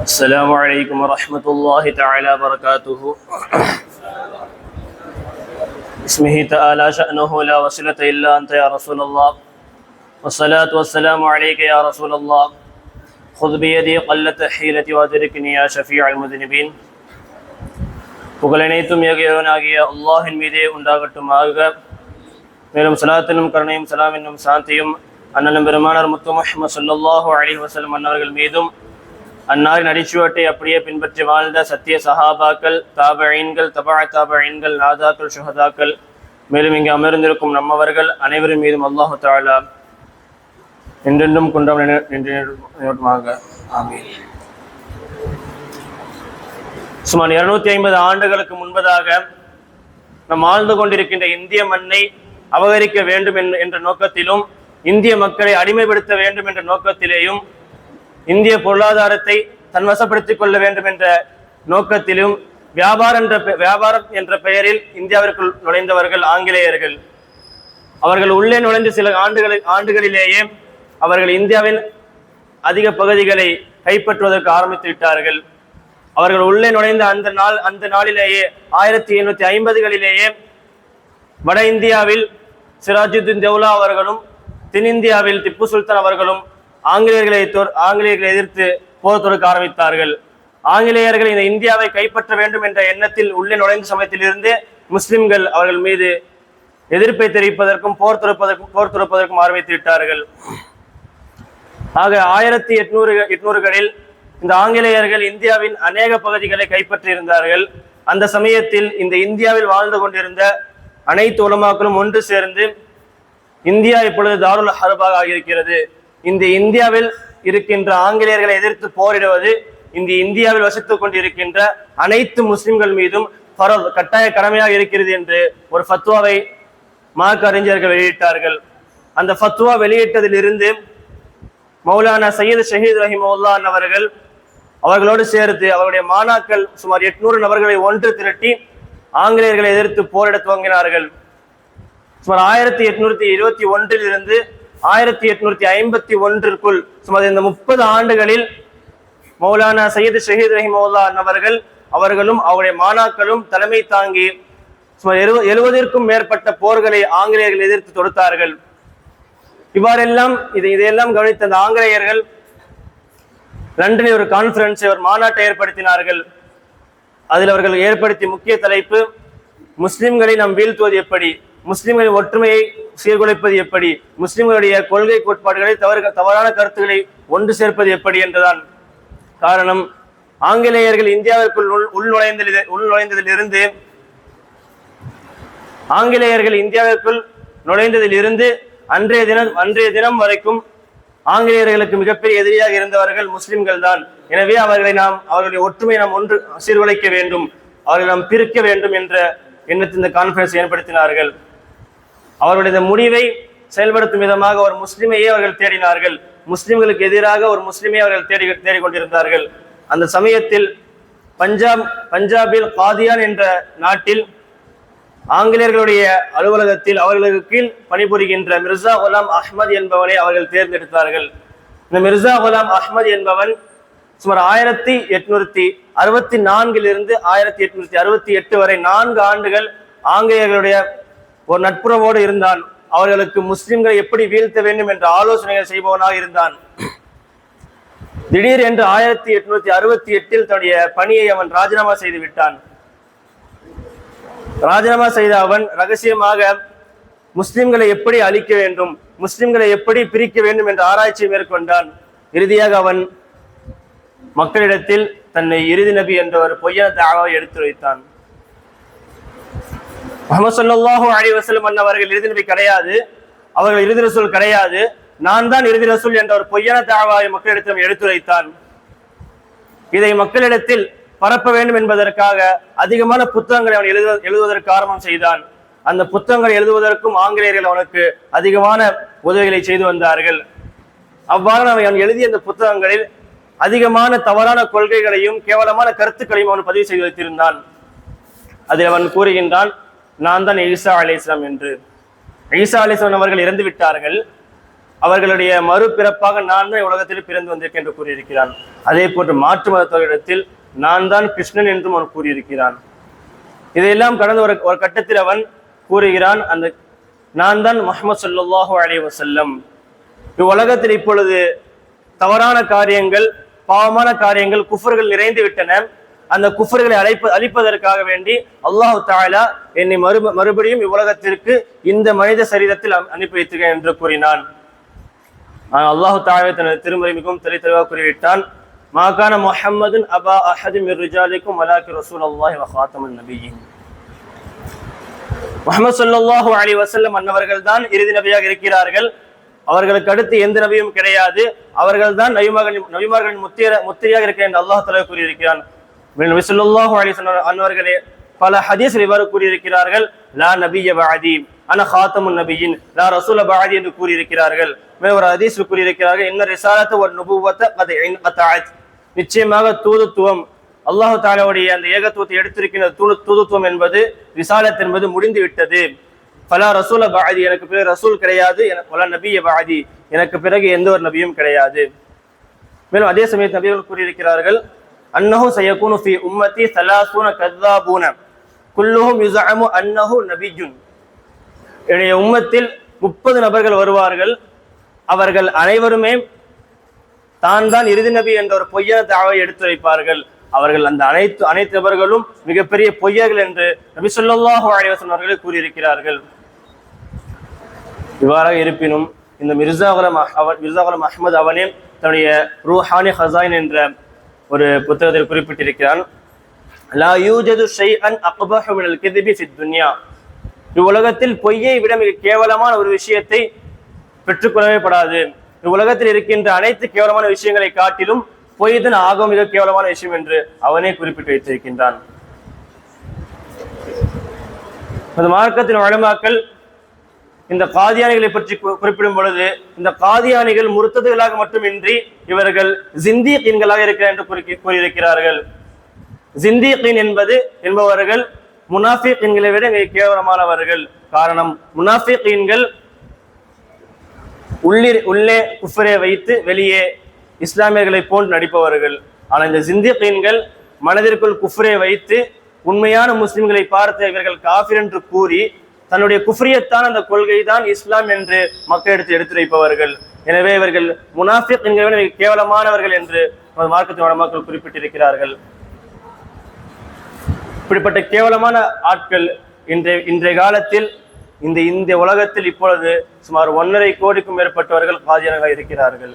السلام عليكم ورحمة الله تعالى وبركاته اسمه تعالى شأنه لا وسيلة إلا أنت يا رسول الله والصلاة والسلام عليك يا رسول الله خذ بيدي قلة حيلتي وادركني يا شفيع المذنبين புகழனைத்தும் ஏகையவனாகிய அல்லாஹின் மீதே உண்டாகட்டுமாக மேலும் சலாத்தினும் கருணையும் சலாம் என்னும் சாந்தியும் அண்ணனும் பெருமானார் முத்து முஹம்மது ஸல்லல்லாஹு அலைஹி வஸல்லம் அன்னவர்கள் மீதும் அன்னாரின் அடிச்சுவட்டை அப்படியே பின்பற்றி வாழ்ந்த சத்திய சஹாபாக்கள் தாபழீன்கள் தபா தாபழீன்கள் நாதாக்கள் சுஹதாக்கள் மேலும் இங்கு அமர்ந்திருக்கும் நம்மவர்கள் அனைவரும் மீதும் அல்லாஹு தாலா என்றென்றும் கொண்டவன் நின்றுமாக ஆமீன். சுமார் இருநூத்தி ஐம்பது ஆண்டுகளுக்கு முன்பதாக நாம் ஆழ்ந்து கொண்டிருக்கின்ற இந்திய மண்ணை அபகரிக்க வேண்டும் என்ற நோக்கத்திலும் இந்திய மக்களை அடிமைப்படுத்த வேண்டும் என்ற நோக்கத்திலேயும் இந்திய பொருளாதாரத்தை தன்வசப்படுத்திக் கொள்ள வேண்டும் என்ற நோக்கத்திலும் வியாபாரம் என்ற பெ- வியாபாரம் என்ற பெயரில் இந்தியாவிற்குள் நுழைந்தவர்கள் ஆங்கிலேயர்கள். அவர்கள் உள்ளே நுழைந்த சில ஆண்டுகளில் ஆண்டுகளிலேயே அவர்கள் இந்தியாவின் அதிக பகுதிகளை கைப்பற்றுவதற்கு ஆரம்பித்து விட்டார்கள் அவர்கள் உள்ளே நுழைந்த அந்த நாள் அந்த நாளிலேயே ஆயிரத்தி எண்ணூத்தி ஐம்பதுகளிலேயே வட இந்தியாவில் சிராஜுத்தீன் தௌலா அவர்களும் தென்னிந்தியாவில் திப்பு சுல்தான் அவர்களும் ஆங்கிலேயர்களை ஆங்கிலேயர்களை எதிர்த்து போர் தொடுக்க ஆரம்பித்தார்கள். ஆங்கிலேயர்கள் இந்த இந்தியாவை கைப்பற்ற வேண்டும் என்ற எண்ணத்தில் உள்ளே நுழைந்த சமயத்திலிருந்து முஸ்லிம்கள் அவர்கள் மீது எதிர்ப்பை தெரிவிப்பதற்கும் போர் தொடுப்பதற்கும் போர் தொடுப்பதற்கும் ஆரம்பித்து விட்டார்கள். ஆக ஆயிரத்தி எட்நூறு எட்நூறுகளில் இந்த ஆங்கிலேயர்கள் இந்தியாவின் அநேக பகுதிகளை கைப்பற்றியிருந்தார்கள். அந்த சமயத்தில் இந்த இந்தியாவில் வாழ்ந்து கொண்டிருந்த அனைத்து உலமாக்களும் ஒன்று சேர்ந்து இந்தியா இப்பொழுது தாருல் ஹர்பாக ஆகியிருக்கிறது. இந்த இந்தியாவில் இருக்கின்ற ஆங்கிலேயர்களை எதிர்த்து போரிடுவது இந்த இந்தியாவில் வசித்துக் கொண்டிருக்கின்ற அனைத்து முஸ்லிம்கள் மீதும் பரவ கட்டாய கடமையாக இருக்கிறது என்று ஒரு ஃபத்வாவை மார்க் அறிஞர்கள் வெளியிட்டார்கள். அந்த ஃபத்வா வெளியிட்டதிலிருந்து மௌலானா சையது ஷஹீத் ரஹிமுல்லா அவர்கள் அவர்களோடு சேர்த்து அவருடைய மாணாக்கள் சுமார் எட்நூறு நபர்களை ஒன்று திரட்டி ஆங்கிலேயர்களை எதிர்த்து போரிட துவங்கினார்கள். சுமார் ஆயிரத்தி எட்நூத்தி இருபத்தி ஒன்றில் இருந்து ஆயிரத்தி எட்நூத்தி ஐம்பத்தி ஒன்றிற்குள் சுமார் இந்த முப்பது ஆண்டுகளில் மௌலானா சையது ஷஹீத் ரஹிமோல்லா அவர்கள் அவர்களும் அவருடைய மாணாக்களும் தலைமை தாங்கி சுமார் எழுவ எழுபதிற்கும் மேற்பட்ட போர்களை ஆங்கிலேயர்கள் எதிர்த்து தொடுத்தார்கள். இவ்வாறெல்லாம் இது இதையெல்லாம் கவனித்த அந்த ஆங்கிலேயர்கள் லண்டனில் ஒரு கான்ஃபரன்ஸை ஒரு மாநாட்டை ஏற்படுத்தினார்கள். அதில் அவர்கள் ஏற்படுத்திய முக்கிய தலைப்பு முஸ்லிம்களை நாம் வீழ்த்துவது எப்படி? முஸ்லிம்களின் ஒற்றுமையை சீர்குலைப்பது எப்படி? முஸ்லிம்களுடைய கொள்கை கோட்பாடுகளை தவறு தவறான கருத்துக்களை ஒன்று சேர்ப்பது எப்படி என்றுதான். காரணம் ஆங்கிலேயர்கள் இந்தியாவிற்குள் உள் நுழைந்ததில் உள் நுழைந்ததிலிருந்து ஆங்கிலேயர்கள் இந்தியாவிற்குள் நுழைந்ததிலிருந்து அன்றைய தினம் அன்றைய தினம் வரைக்கும் ஆங்கிலேயர்களுக்கு மிகப்பெரிய எதிரியாக இருந்தவர்கள் முஸ்லிம்கள் தான் எனவே அவர்களை நாம் அவர்களுடைய ஒற்றுமை நாம் ஒன்று சீர்குலைக்க வேண்டும். அவர்களை நாம் பிரிக்க வேண்டும் என்ற எண்ணத்தில் இந்த கான்ஃபரன்ஸ் ஏற்படுத்தினார்கள். அவருடைய முடிவை செயல்படுத்தும் விதமாக ஒரு முஸ்லிமையே அவர்கள் தேடினார்கள். முஸ்லிம்களுக்கு எதிராக ஒரு முஸ்லிமே அவர்கள் தேடி தேடிக்கொண்டிருந்தார்கள். அந்த சமயத்தில் பஞ்சாப் பஞ்சாபில் காதியான் என்ற நாட்டில் ஆங்கிலேயர்களுடைய அலுவலகத்தில் அவர்களுக்கு கீழ் பணிபுரிகின்ற மிர்சா குலாம் அஹ்மத் என்பவனை அவர்கள் தேர்ந்தெடுத்தார்கள். இந்த மிர்சா குலாம் அஹ்மத் என்பவன் சுமார் ஆயிரத்தி எட்நூத்தி அறுபத்தி நான்கிலிருந்து ஆயிரத்தி எட்நூத்தி அறுபத்தி எட்டு வரை நான்கு ஆண்டுகள் ஆங்கிலேயர்களுடைய ஒரு நட்புறவோடு இருந்தான். அவர்களுக்கு முஸ்லிம்களை எப்படி வீழ்த்த வேண்டும் என்ற ஆலோசனைகள் செய்பவனாக இருந்தான். திடீர் என்று ஆயிரத்தி எட்நூத்தி அறுபத்தி எட்டில் தன்னுடைய பணியை அவன் ராஜினாமா செய்து விட்டான். ராஜினாமா செய்த அவன் ரகசியமாக முஸ்லிம்களை எப்படி அழிக்க வேண்டும் முஸ்லிம்களை எப்படி பிரிக்க வேண்டும் என்ற ஆராய்ச்சியை மேற்கொண்டான். இறுதியாக அவன் மக்களிடத்தில் தன்னை இறுதி நபி என்ற ஒரு பொய்யான தாவாவை எடுத்து வைத்தான் முகமது ஸல்லல்லாஹு அலைஹி வஸல்லம் அன்னவர்கள் இறுதி நபி கிடையாது. அவர்கள் இறுதி ரசூல் கிடையாது. நான் தான் இறுதி ரசூல் என்ற ஒரு பொய்யான தாவாவை மக்களிடத்திலும் எடுத்துரைத்தான். இதை மக்களிடத்தில் பரப்ப வேண்டும் என்பதற்காக அதிகமான புத்தகங்களை அவன் எழுத எழுதுவதற்கு ஆரம்பம் செய்தான். அந்த புத்தகங்களை எழுதுவதற்கும் ஆங்கிலேயர்கள் அவனுக்கு அதிகமான உதவிகளை செய்து வந்தார்கள். அவ்வாறு அவன் எழுதிய அந்த புத்தகங்களில் அதிகமான தவறான கொள்கைகளையும் கேவலமான கருத்துக்களையும் அவன் பதிவு செய்து வைத்திருந்தான். அதில் அவன் கூறுகின்றான் நான் தான் ஈசா அலிஸ்லாம் என்று. ஈசா அலிஸ்லாம் அவர்கள் இறந்து விட்டார்கள். அவர்களுடைய மறுபிறப்பாக நான் தான் உலகத்தில் பிறந்து வந்திருக்கேன் என்று கூறியிருக்கிறான். அதே போன்று மாற்று மதத்தவர்களிடத்தில் நான் தான் கிருஷ்ணன் என்றும் அவன் கூறியிருக்கிறான். இதையெல்லாம் கடந்த ஒரு ஒரு கட்டத்தில் அவன் கூறுகிறான் அந்த நான் தான் முகமது சொல்லாஹு அலி வசல்லம் இவ்வுலகத்தில் இப்பொழுது தவறான காரியங்கள் பாவமான காரியங்கள் குஃபர்கள் நிறைந்து விட்டன. அந்த குஃபர்களை அழைப்ப அழிப்பதற்காக வேண்டி அல்லாஹு தாலா என்னை மறு மறுபடியும் இவ்வுலகத்திற்கு இந்த மனித சரீரத்தில் அனுப்பி வைத்திருக்கேன் என்று கூறினான். ஆனால் அல்லாஹு தாலா தனது திருமறை மிகவும் தெளி தெளிவாக கூறிவிட்டான் மாகான முஹம்மது அபா அஹது மிர்ஜாலிக்கும் ரிஜாலிக்கும் ரசூல் அல்லாஹி வஹாத்தமன் நபியின். முகமது ஸல்லல்லாஹு அலி வசல்லம் அன்னவர்கள் தான் இறுதி நபியாக இருக்கிறார்கள். அவர்களுக்கு அடுத்து எந்த நபியும் கிடையாது. அவர்கள் தான் நபிமார்களின் நபிமார்களின் முத்திர முத்திரையாக இருக்கிற என்று அல்லாஹ் தலைவர் கூறியிருக்கிறான். மேலும் நபி ஸல்லல்லாஹு அன்னவர்களே பல ஹதீஸ் இவ்வாறு கூறியிருக்கிறார்கள். லா நபிய பாதி அன ஹாத்தமுன் நபியின் லா ரசூல பாதி என்று கூறியிருக்கிறார்கள். மேலும் ஒரு ஹதீஸில் கூறியிருக்கிறார்கள் என்ன ரிசாலத்த ஒரு நுபுவத்தை நிச்சயமாக தூதுத்துவம் அல்லாஹு தாலாவுடைய அந்த ஏகத்துவத்தை எடுத்திருக்கின்ற தூணு தூதுத்துவம் என்பது விசாலத் என்பது முடிந்து விட்டது பல ரசூல பாதி எனக்கு பிறகு ரசூல் கிடையாது. என- பல நபிய பாதி எனக்கு பிறகு எந்த ஒரு நபியும் கிடையாது. மேலும் அதே சமயத்தில் நபிகள் கூறியிருக்கிறார்கள் அன்னஹு சயகுனு ஃபி உம்மத்தி சலாசூன கதாபூன குல்லுஹும் யுசாமு அன்னஹு நபிஜுன் என்னுடைய உம்மத்தில் முப்பது நபர்கள் வருவார்கள். அவர்கள் அனைவருமே தான் தான் இறுதி நபி என்ற ஒரு பொய்யான தாவை எடுத்துரைப்பார்கள் அவர்கள் அந்த அனைத்து அனைத்து நபர்களும் மிகப்பெரிய பொய்யர்கள் என்று நபி சொல்லாஹு அலைவசன் அவர்களை கூறியிருக்கிறார்கள். இவ்வாறாக இருப்பினும் இந்த மிர்சாகுலம் அவர் மிர்சாகுலம் அஹமது அவனே தன்னுடைய ரூஹானி ஹசாயின் என்ற ஒரு புத்தகத்தில் குறிப்பிட்டிருக்கிறான் லா யூஜது ஷைஅன் அக்பஹு மினல் கிதிபி ஃபித் துன்யா. இவ்வுலகத்தில் பொய்யை விட மிக கேவலமான ஒரு விஷயத்தை பெற்றுக்கொள்ளவே படாது இவ்வுலகத்தில் இருக்கின்ற அனைத்து கேவலமான விஷயங்களை காட்டிலும் பொய் தான் மிக கேவலமான விஷயம் என்று அவனே குறிப்பிட்டு வைத்திருக்கின்றான். அந்த மார்க்கத்தின் வழமாக்கள் இந்த காதியானிகளை பற்றி கு- குறிப்பிடும் பொழுது இந்த காதியானிகள் முருத்ததுகளாக மட்டுமின்றி இவர்கள் ஜிந்தீகீன்களாக இருக்கிறார் என்று குறி- கூறியிருக்கிறார்கள். ஜிந்தீகீன் என்பது என்பவர்கள் முனாஃபிகீன்களை விட மிக கேவலமானவர்கள். காரணம் முனாஃபிகீன்கள் உள்ளே உள்ளே குஃபரே வைத்து வெளியே இஸ்லாமியர்களை போன்று நடிப்பவர்கள். ஆனால் இந்த ஜிந்திகீன்கள் மனதிற்குள் குஃப்ரே வைத்து உண்மையான முஸ்லிம்களை பார்த்து இவர்கள் காஃபிர் என்று கூறி தன்னுடைய குஃப்ரியத்தான் அந்த கொள்கை தான் இஸ்லாம் என்று மக்களிடத்தில் எடுத்து வைப்பவர்கள் எனவே இவர்கள் முனாஃபிக் என்கிற கேவலமானவர்கள் என்று நமது மார்க்கத்தின் மக்கள் குறிப்பிட்டிருக்கிறார்கள். இப்படிப்பட்ட கேவலமான ஆட்கள் இன்றைய இன்றைய காலத்தில் இந்த இந்திய உலகத்தில் இப்பொழுது சுமார் ஒன்றரை கோடிக்கும் மேற்பட்டவர்கள் காதியானங்களாக இருக்கிறார்கள்.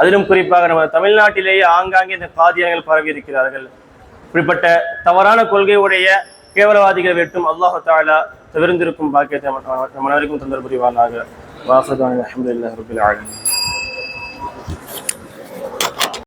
அதிலும் குறிப்பாக நம்ம தமிழ்நாட்டிலேயே ஆங்காங்கே இந்த காதியானங்கள் பரவி இருக்கிறார்கள். இப்படிப்பட்ட தவறான கொள்கையுடைய கேவலவாதிகள் வெட்டும் அல்லாஹு தாலா தவிர்ந்திருக்கும் பாக்கியத்தை நம்ம நம்ம அனைவருக்கும் தந்தர் புரிவானாக வாசதான அஹமதுல்லாஹ் ரபில் ஆலமீன்